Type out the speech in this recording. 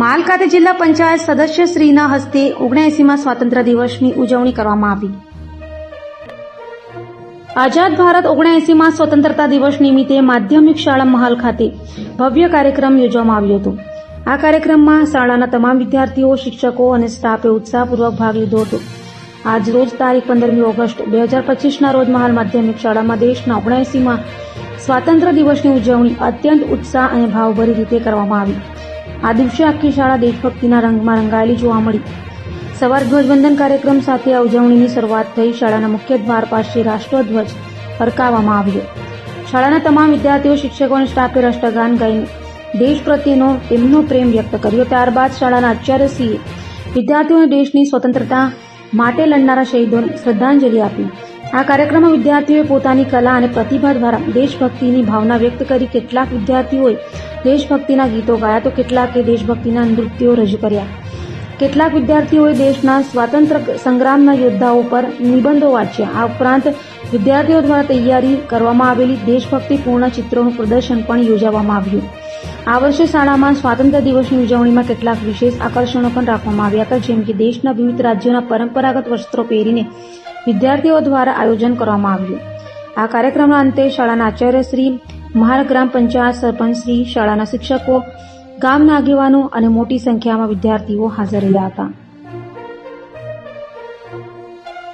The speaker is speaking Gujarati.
માલ ખાતે જિલ્લા પંચાયત સદસ્ય શ્રીના હસ્તે ઓગણએસીમાં સ્વાતંત્ર્ય દિવસની ઉજવણી કરવામાં આવી. આઝાદ ભારત ઓગણએસીમાં સ્વતંત્રતા દિવસ નિમિત્તે માધ્યમિક શાળા મહાલ ખાતે ભવ્ય કાર્યક્રમ યોજવામાં આવ્યો હતો. આ કાર્યક્રમમાં શાળાના તમામ વિદ્યાર્થીઓ, શિક્ષકો અને સ્ટાફે ઉત્સાહપૂર્વક ભાગ લીધો હતો. આજ રોજ તારીખ પંદરમી ઓગસ્ટ બે હજાર પચીસના રોજ મહાલ માધ્યમિક શાળામાં દેશના ઓગણએસીમાં સ્વાતંત્ર્ય દિવસની ઉજવણી અત્યંત ઉત્સાહ અને ભાવભરી રીતે કરવામાં આવી. આ દિવસે આખી શાળા દેશભક્તિના રંગમાં રંગાયેલી જોવા મળી. સવાર ધ્વજવંદન કાર્યક્રમ સાથે આ ઉજવણીની શરૂઆત થઈ શાળાના મુખ્ય દ્વાર પાસે રાષ્ટ્રધ્વજ ફરકાવવામાં આવ્યો. શાળાના તમામ વિદ્યાર્થીઓ, શિક્ષકો અને સ્ટાફે રાષ્ટ્રગાન ગાઈને દેશ પ્રત્યેનો તેમનો પ્રેમ વ્યક્ત કર્યો. ત્યારબાદ શાળાના આચાર્યશ્રીએ વિદ્યાર્થીઓને દેશની સ્વતંત્રતા માટે લડનારા શહીદોને શ્રદ્ધાંજલિ આપી. આ કાર્યક્રમમાં વિદ્યાર્થીઓએ પોતાની કલા અને પ્રતિભા દ્વારા દેશભક્તિની ભાવના વ્યક્ત કરી કેટલાક વિદ્યાર્થીઓએ દેશભક્તિના ગીતો ગાયા તો કેટલાકે દેશભક્તિના નૃત્યો રજૂ કર્યા. કેટલાક વિદ્યાર્થીઓએ દેશના સ્વાતંત્ર્ય સંગ્રામના યોદ્ધાઓ પર નિબંધો વાંચ્યા. આ ઉપરાંત વિદ્યાર્થીઓ દ્વારા તૈયારી કરવામાં આવેલી દેશભક્તિપૂર્ણ ચિત્રોનું પ્રદર્શન પણ યોજવામાં આવ્યું. આ વર્ષે શાળામાં સ્વાતંત્ર્ય દિવસની ઉજવણીમાં કેટલાક વિશેષ આકર્ષણો પણ રાખવામાં આવ્યા હતા, જેમ કે દેશના વિવિધ રાજ્યોના પરંપરાગત વસ્ત્રો પહેરીને વિદ્યાર્થીઓ દ્વારા આયોજન કરવામાં આવ્યું. આ કાર્યક્રમના અંતે શાળાના આચાર્યશ્રી મહાર ગ્રામ પંચાયત સરપંચશ્રી શાળાના શિક્ષકો, ગામના આગેવાનો અને મોટી સંખ્યામાં વિદ્યાર્થીઓ હાજર રહ્યા હતા.